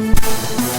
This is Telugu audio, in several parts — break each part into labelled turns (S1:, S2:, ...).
S1: Thank you.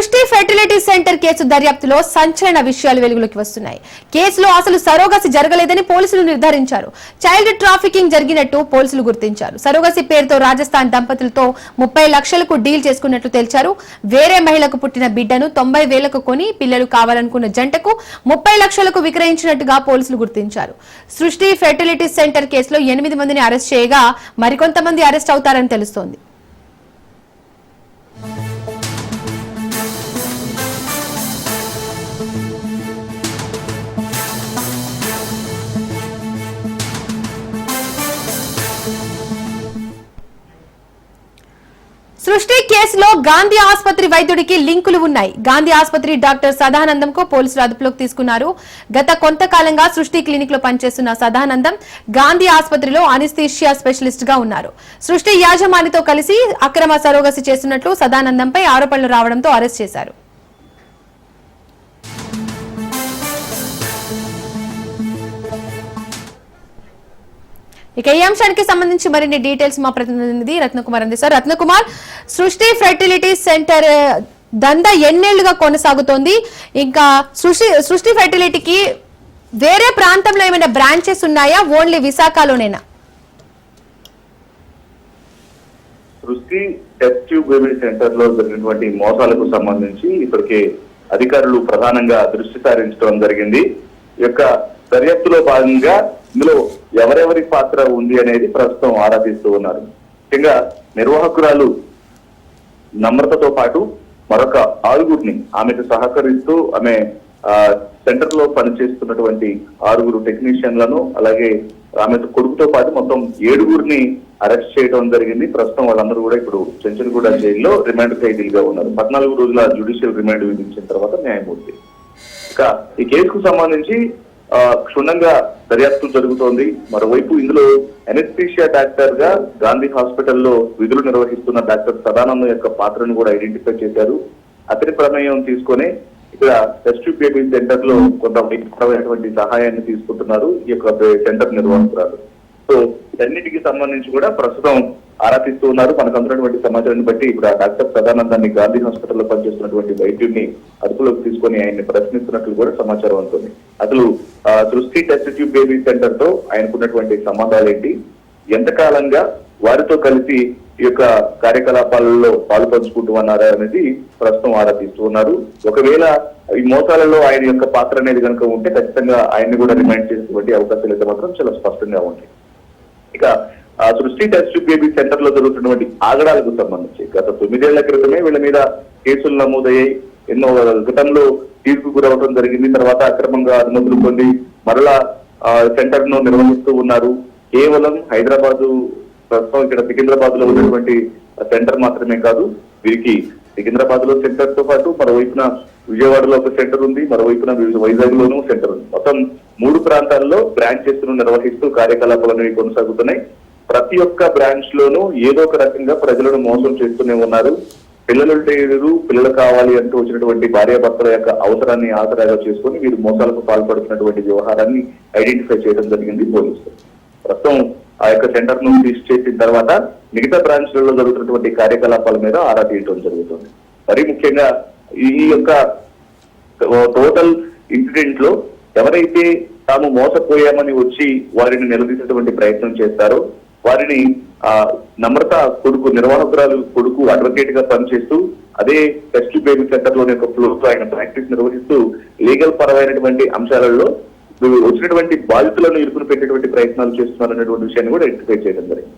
S1: Srushti fertility centre case దర్యాప్తులో సంచలన విషయాలు వెలుగులోకి వస్తున్నాయి. కేసులో అసలు సరోగసి జరగలేదని పోలీసులు నిర్ధారించారు. చైల్డ్ ట్రాఫికింగ్ జరిగినట్టు పోలీసులు గుర్తించారు. సరోగసి పేరుతో రాజస్థాన్ దంపతులతో ముప్పై లక్షలకు డీల్ చేసుకున్నట్లు తేల్చారు. వేరే మహిళకు పుట్టిన బిడ్డను తొంభై వేలకు కొని పిల్లలు కావాలనుకున్న జంటకు ముప్పై లక్షలకు విక్రయించినట్టుగా పోలీసులు గుర్తించారు. సృష్టి ఫెర్టిలిటీ సెంటర్ కేసులో ఎనిమిది మందిని అరెస్ట్ చేయగా మరికొంతమంది అరెస్ట్ అవుతారని తెలుస్తోంది. సృష్టి కేసులో గాంధీ ఆసుపత్రి వైద్యుడికి లింకులు ఉన్నాయి. గాంధీ ఆసుపత్రి డాక్టర్ సదానందం కు పోలీసులు అదుపులోకి తీసుకున్నారు. గత కొంతకాలంగా సృష్టి క్లినిక్లో పనిచేస్తున్న సదానందం గాంధీ ఆసుపత్రిలో అనిస్థీషియా స్పెషలిస్ట్గా ఉన్నారు. సృష్టి యాజమానితో కలిసి అక్రమ సరోగసి చేస్తున్నట్లు సదానందంపై ఆరోపణలు రావడంతో అరెస్ట్ చేశారు. ఇక ఈ అంశానికి సంబంధించి మరిన్ని డీటెయిల్స్ మా ప్రతినిధి రత్నకుమార్ అందిస్తారు. రత్నకుమార్ సృష్టి ఫెర్టిలిటీ సెంటర్ దంద దందా ఎన్నేళ్ళుగా కొనసాగుతోంది. ఇంకా సృష్టి సృష్టి ఫెర్టిలిటీకి వేరే ప్రాంతంలో ఏమైనా బ్రాంచెస్ ఉన్నాయా? ఓన్లీ విశాఖలోనేనా?
S2: సృష్టి టెస్ట్ ట్యూబ్ బేబీ సెంటర్లో జరిగినటువంటి మోసాలకు సంబంధించి ఇప్పటికే అధికారులు ప్రధానంగా దృష్టి సారించడం జరిగింది. ఈ యొక్క దర్యాప్తులో భాగంగా ఇందులో ఎవరెవరి పాత్ర ఉంది అనేది ప్రస్తుతం ఆరాధిస్తూ ఉన్నారు. ముఖ్యంగా నిర్వాహకురాలు నమ్రతతో పాటు మరొక ఆరుగురిని ఆమెకు సహకరిస్తూ ఆమె సెంటర్లో పనిచేస్తున్నటువంటి ఆరుగురు టెక్నీషియన్లను అలాగే ఆమె కొడుకుతో పాటు మొత్తం ఏడుగురిని అరెస్ట్ చేయడం జరిగింది. ప్రస్తుతం వాళ్ళందరూ కూడా ఇప్పుడు చెంచన్గూడ జైల్లో రిమాండ్ ఖైదీలుగా ఉన్నారు. పద్నాలుగు రోజుల జ్యుడిషియల్ రిమాండ్ విధించిన తర్వాత న్యాయమూర్తి. ఇక ఈ కేసుకు సంబంధించి క్షుణ్ణంగా దర్యాప్తు జరుగుతోంది. మరోవైపు ఇందులో ఎనెస్థీషియా డాక్టర్గా గాంధీ హాస్పిటల్లో విధులు నిర్వహిస్తున్న డాక్టర్ సదానందం యొక్క పాత్రను కూడా ఐడెంటిఫై చేశారు. అతని ప్రమేయం తీసుకొని ఇక్కడ టెస్ట్ బేబీ సెంటర్లో కొంత వైద్యపరమైనటువంటి సహాయాన్ని తీసుకుంటున్నారు ఈ యొక్క సెంటర్ నిర్వాహకురాలు. సో అన్నిటికీ సంబంధించి కూడా ప్రస్తుతం ఆరా తీస్తూ ఉన్నారు. మనకు అందుతున్నటువంటి సమాచారాన్ని బట్టి ఇప్పుడు ఆ డాక్టర్ సదానందాన్ని గాంధీ హాస్పిటల్లో పనిచేస్తున్నటువంటి వైద్యుడిని అదుపులోకి తీసుకొని ఆయన్ని ప్రశ్నిస్తున్నట్లు కూడా సమాచారం అందుతుంది. అసలు సృష్టి టెస్ట్ ట్యూబ్ బేబీ సెంటర్తో ఆయనకున్నటువంటి సంబంధాలు ఏంటి? ఎంతకాలంగా వారితో కలిసి ఈ యొక్క కార్యకలాపాలలో పాలు పంచుకుంటూ ఉన్నారా అనేది ప్రస్తుతం ఆరా తీస్తూ ఉన్నారు. ఒకవేళ ఈ మోసాలలో ఆయన యొక్క పాత్ర అనేది కనుక ఉంటే ఖచ్చితంగా ఆయన్ని కూడా రిమైండ్ చేసేటువంటి అవకాశాలు అయితే మాత్రం చాలా స్పష్టంగా ఉంటాయి. ఇక సృష్టి టెస్ట్ బేబీ సెంటర్లో జరుగుతున్నటువంటి ఆగడాలకు సంబంధించి. గత తొమ్మిదేళ్ళ క్రితమే వీళ్ళ మీద కేసులు నమోదయ్యాయి. ఎన్నో గతంలో తీర్పు గురవడం జరిగింది. తర్వాత అక్రమంగా అనుమతులు పొంది మరలా ఆ, సెంటర్ను నిర్వహిస్తూ ఉన్నారు. కేవలం హైదరాబాదు ప్రస్తుతం ఇక్కడ సికింద్రాబాద్లో ఉన్నటువంటి సెంటర్ మాత్రమే కాదు వీరికి సికింద్రాబాద్లో సెంటర్తో పాటు మరోవైపున విజయవాడలో ఒక సెంటర్ ఉంది మరోవైపున వైజాగ్ లోనూ సెంటర్ ఉంది. మొత్తం మూడు ప్రాంతాల్లో బ్రాంచెస్ను నిర్వహిస్తూ కార్యకలాపాలు అనేవి కొనసాగుతున్నాయి. ప్రతి ఒక్క బ్రాంచ్ లోనూ ఏదో ఒక రకంగా ప్రజలను మోసం చేస్తూనే ఉన్నారు. పిల్లలు లేరు పిల్లలు కావాలి అంటూ వచ్చినటువంటి భార్యాభర్తల యొక్క అవసరాన్ని ఆసరాగా చేసుకొని వీరు మోసాలకు పాల్పడుతున్నటువంటి వ్యవహారాన్ని ఐడెంటిఫై చేయడం జరిగింది పోలీసులు. ప్రస్తుతం ఆ యొక్క సెంటర్ను సీజ్ చేసిన తర్వాత మిగతా బ్రాంచ్లలో జరుగుతున్నటువంటి కార్యకలాపాల మీద ఆరా తీయటం జరుగుతుంది. మరి ముఖ్యంగా ఈ యొక్క టోటల్ ఇన్సిడెంట్లో ఎవరైతే తాము మోసపోయామని వచ్చి వారిని నిలదీసేటువంటి ప్రయత్నం చేస్తారో వారిని ఆ నమ్రత కొడుకు నిర్వాహకురాలు కొడుకు అడ్వకేట్గా పనిచేస్తూ అదే టెస్ట్ పేమెంట్ సెంటర్లోని ఒక ఫ్లోర్ ఆయన ప్రాక్టీస్ నిర్వహిస్తూ లీగల్ పరమైనటువంటి అంశాలలో వచ్చినటువంటి బాధితులను ఇరుకును పెట్టేటువంటి ప్రయత్నాలు చేస్తున్నారనేటువంటి విషయాన్ని కూడా ఐడెంటిఫై చేయడం జరిగింది.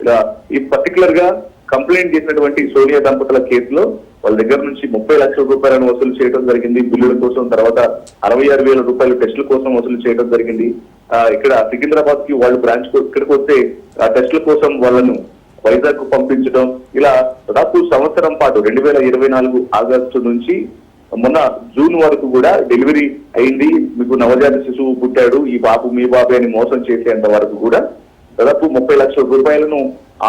S2: ఇలా ఈ పర్టికులర్గా కంప్లైంట్ చేసినటువంటి సోనియా దంపతుల కేసులో వాళ్ళ దగ్గర నుంచి ముప్పై లక్షల రూపాయలను వసూలు చేయడం జరిగింది. బిల్లుల కోసం తర్వాత అరవై ఆరు వేల రూపాయలు టెస్టుల కోసం వసూలు చేయడం జరిగింది. ఇక్కడ సికింద్రాబాద్కి వాళ్ళు బ్రాంచ్ ఇక్కడికి వస్తే ఆ టెస్టుల కోసం వాళ్ళను వైజాగ్కు పంపించడం. ఇలా దాదాపు సంవత్సరం పాటు రెండు వేల ఇరవై నాలుగు ఆగస్టు నుంచి మొన్న జూన్ వరకు కూడా డెలివరీ అయింది. మీకు నవజాత శిశువు పుట్టాడు. ఈ బాబు మీ బాబే అని మోసం చేసేంత వరకు కూడా దాదాపు ముప్పై లక్షల రూపాయలను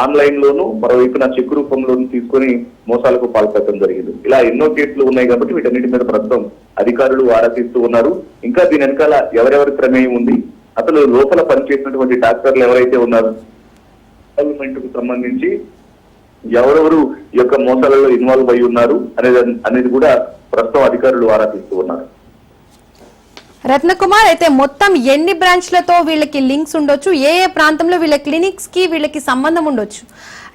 S2: ఆన్లైన్ లోను మరోవైపున చెక్ రూపంలోను తీసుకొని మోసాలకు పాల్పడటం జరిగింది. ఇలా ఎన్నో కేసులు ఉన్నాయి కాబట్టి వీటన్నిటి మీద ప్రస్తుతం అధికారులు ఆరా తీస్తూ ఉన్నారు. ఇంకా దీని వెనకాల ఎవరెవరి ప్రమేయం ఉంది? అసలు లోపల పనిచేసినటువంటి డాక్టర్లు ఎవరైతే ఉన్నారు? గవర్నమెంట్కు సంబంధించి ఎవరెవరు ఈ యొక్క మోసాలలో ఇన్వాల్వ్ అయి ఉన్నారు అనేది అనేది కూడా ప్రస్తుతం అధికారులు ఆరా తీస్తూ ఉన్నారు.
S1: రత్నకుమార్ అయితే మొత్తం ఎన్ని బ్రాంచ్లతో వీళ్ళకి లింక్స్ ఉండొచ్చు ఏ ఏ ప్రాంతంలో వీళ్ళ క్లినిక్స్కి వీళ్ళకి సంబంధం ఉండొచ్చు?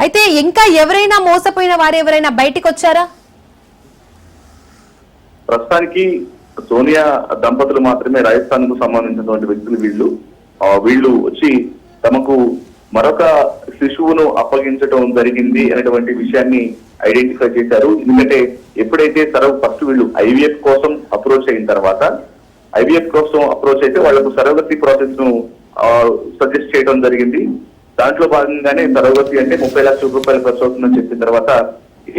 S1: అయితే ఇంకా ఎవరైనా మోసపోయిన వారు ఎవరైనా బయటికి వచ్చారా
S2: ప్రస్తుతానికి సోనియా దంపతులు మాత్రమే రాజస్థాన్కు సంబంధించినటువంటి వ్యక్తులు వీళ్ళు. వీళ్ళు వచ్చి తమకు మరొక శిశువును అప్పగించడం జరిగింది అనేటువంటి విషయాన్ని ఐడెంటిఫై చేశారు. ఎందుకంటే ఎప్పుడైతే సరవ్ ఫస్ట్ వీళ్ళు ఐవీఎఫ్ కోసం అప్రోచ్ అయిన తర్వాత ఐవీఎఫ్ కోసం అప్రోచ్ అయితే వాళ్ళకు సరగతి ప్రాసెస్ను సజెస్ట్ చేయడం జరిగింది. దాంట్లో భాగంగానే సరగతి అంటే ముప్పై లక్షల రూపాయలు ఖర్చు అవుతుందని చెప్పిన తర్వాత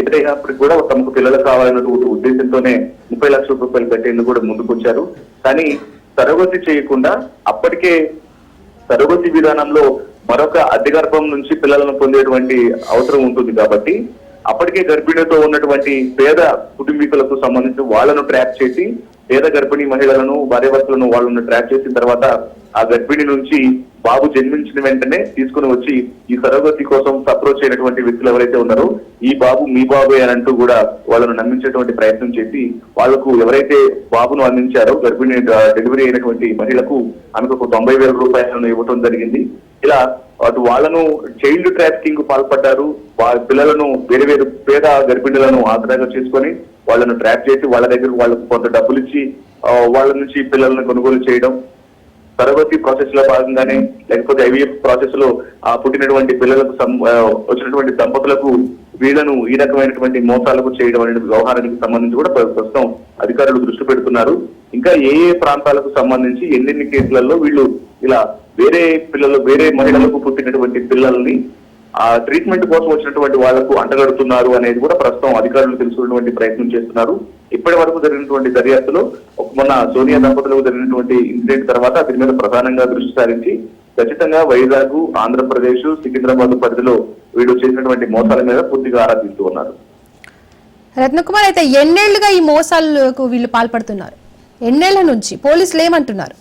S2: ఏదైనప్పటికీ కూడా తమకు పిల్లలు కావాలన్నటువంటి ఉద్దేశంతోనే ముప్పై లక్షల రూపాయలు కట్టేందుకు కూడా ముందుకొచ్చారు. కానీ తరగతి చేయకుండా అప్పటికే తరగతి విధానంలో మరొక అద్దె నుంచి పిల్లలను పొందేటువంటి అవసరం ఉంటుంది కాబట్టి అప్పటికే గర్భిణితో ఉన్నటువంటి పేద కుటుంబీకులకు సంబంధించి వాళ్ళను ట్రాక్ చేసి పేద గర్భిణీ మహిళలను భార్యభర్తలను వాళ్ళను ట్రాక్ చేసిన తర్వాత ఆ గర్భిణి నుంచి బాబు జన్మించిన వెంటనే తీసుకుని వచ్చి ఈ సరోగతి కోసం అప్రోచ్ అయినటువంటి వ్యక్తులు ఎవరైతే ఉన్నారో ఈ బాబు మీ బాబే అని అంటూ కూడా వాళ్ళను నమ్మించేటువంటి ప్రయత్నం చేసి వాళ్ళకు ఎవరైతే బాబును అందించారో గర్భిణి డెలివరీ అయినటువంటి మహిళకు ఆమెకు ఒక తొంభై వేల రూపాయలను ఇవ్వటం జరిగింది. ఇలా అటు వాళ్ళను చైల్డ్ ట్రాఫికింగ్ పాల్పడ్డారు. వాళ్ళ పిల్లలను వేరే వేరే పేద గర్భిణులను ఆధారంగా చేసుకొని వాళ్ళను ట్రాప్ చేసి వాళ్ళ దగ్గర వాళ్ళకు కొంత డబ్బులు ఇచ్చి వాళ్ళ నుంచి పిల్లలను కొనుగోలు చేయడం. తరగతి ప్రాసెస్లో భాగంగానే లేకపోతే ఐవీఎఫ్ ప్రాసెస్లో ఆ పుట్టినటువంటి పిల్లలకు సం- వచ్చినటువంటి దంపతులకు వీళ్ళను ఈ రకమైనటువంటి మోసాలకు చేయడం అనే వ్యవహారానికి సంబంధించి కూడా ప్రస్తుతం అధికారులు దృష్టి పెడుతున్నారు. ఇంకా ఏ ఏ ప్రాంతాలకు సంబంధించి ఎన్నెన్ని కేసులలో వీళ్ళు ఇలా వేరే పిల్లలు వేరే మహిళలకు పుట్టినటువంటి పిల్లల్ని ఆ ట్రీట్మెంట్ కోసం వచ్చినటువంటి వాళ్ళకు అంటగడుతున్నారు అనేది కూడా ప్రస్తుతం అధికారులు తెలుసుకున్నటువంటి ప్రయత్నం చేస్తున్నారు. ఇప్పటి వరకు జరిగినటువంటి దర్యాప్తులో ఒక మొన్న సోనియా దంపతులకు జరిగినటువంటి ఇన్సిడెంట్ తర్వాత దీని మీద ప్రధానంగా దృష్టి సారించి ఖచ్చితంగా వైజాగ్ ఆంధ్రప్రదేశ్ సికింద్రాబాద్ పరిధిలో వీళ్ళు చేసినటువంటి మోసాల మీద పూర్తిగా ఆరా తీస్తూ ఉన్నారు.
S1: రత్నకుమార్ అయితే ఎన్నేళ్ళుగా ఈ మోసాలకు వీళ్ళు పాల్పడుతున్నారు? ఎన్నేళ్ళ నుంచి? పోలీసులు ఏమంటున్నారు?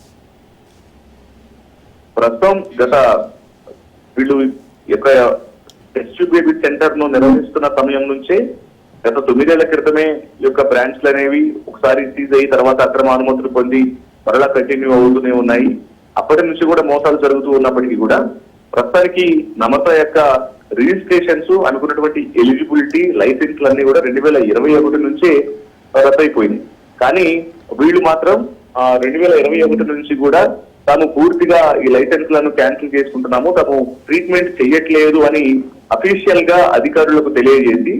S2: ప్రస్తుతం గత వీళ్ళు యొక్క టెస్ట్ బేబీ సెంటర్ను నిర్వహిస్తున్న సమయం నుంచే గత తొమ్మిదేళ్ళ క్రితమే ఈ యొక్క బ్రాంచ్లు అనేవి ఒకసారి సీజ్ అయ్యి తర్వాత అక్రమ అనుమతులు పొంది మరలా కంటిన్యూ అవుతూనే ఉన్నాయి. అప్పటి నుంచి కూడా మోసాలు జరుగుతూ ఉన్నప్పటికీ కూడా ప్రస్తుతానికి నమత యొక్క రిజిస్ట్రేషన్స్ అనుకున్నటువంటి ఎలిజిబిలిటీ లైసెన్స్లు అన్ని కూడా రెండు వేల ఇరవై ఒకటి నుంచే రద్దయిపోయింది కానీ వీళ్ళు మాత్రం రెండు వేల ఇరవై ఒకటి నుంచి కూడా తాను పూర్తిగా ఈ లైసెన్స్లను క్యాన్సిల్ చేసుకుంటున్నాము. తాము ట్రీట్మెంట్ చెయ్యట్లేదు అని అఫీషియల్గా అధికారులకు తెలియజేసి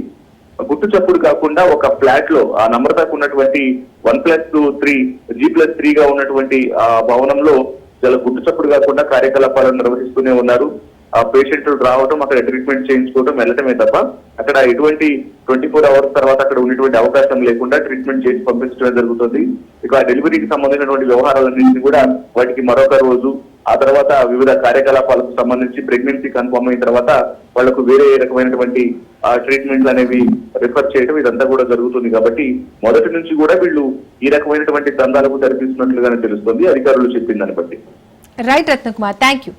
S2: గుట్టు చప్పుడు కాకుండా ఒక ఫ్లాట్లో ఆ నమ్రతకు ఉన్నటువంటి one plus two three G plus three గా ఉన్నటువంటి ఆ భవనంలో చాలా గుట్టు చప్పుడు కాకుండా కార్యకలాపాలను నిర్వహిస్తూనే ఉన్నారు. ఆ పేషెంట్లు రావడం అక్కడ ట్రీట్మెంట్ చేయించుకోవడం వెళ్ళటమే తప్ప అక్కడ ఎటువంటి ట్వంటీ ఫోర్ అవర్స్ తర్వాత అక్కడ ఉన్నటువంటి అవకాశం లేకుండా ట్రీట్మెంట్ చేసి పంపించడం జరుగుతుంది. ఇక డెలివరీకి సంబంధించినటువంటి వ్యవహారాలన్నింటినీ కూడా వాటికి మరొక రోజు ఆ తర్వాత వివిధ కార్యకలాపాలకు సంబంధించి ప్రెగ్నెన్సీ కన్ఫర్మ్ అయిన తర్వాత వాళ్ళకు వేరే రకమైనటువంటి ట్రీట్మెంట్లు అనేవి రిఫర్ చేయడం ఇదంతా కూడా జరుగుతుంది. కాబట్టి మొదటి నుంచి కూడా వీళ్ళు ఈ రకమైనటువంటి దందాలకు తెరపిస్తున్నట్లుగానే తెలుస్తుంది. అధికారులు చెప్పిన దాన్ని బట్టి.
S1: Right Ratnakumar thank you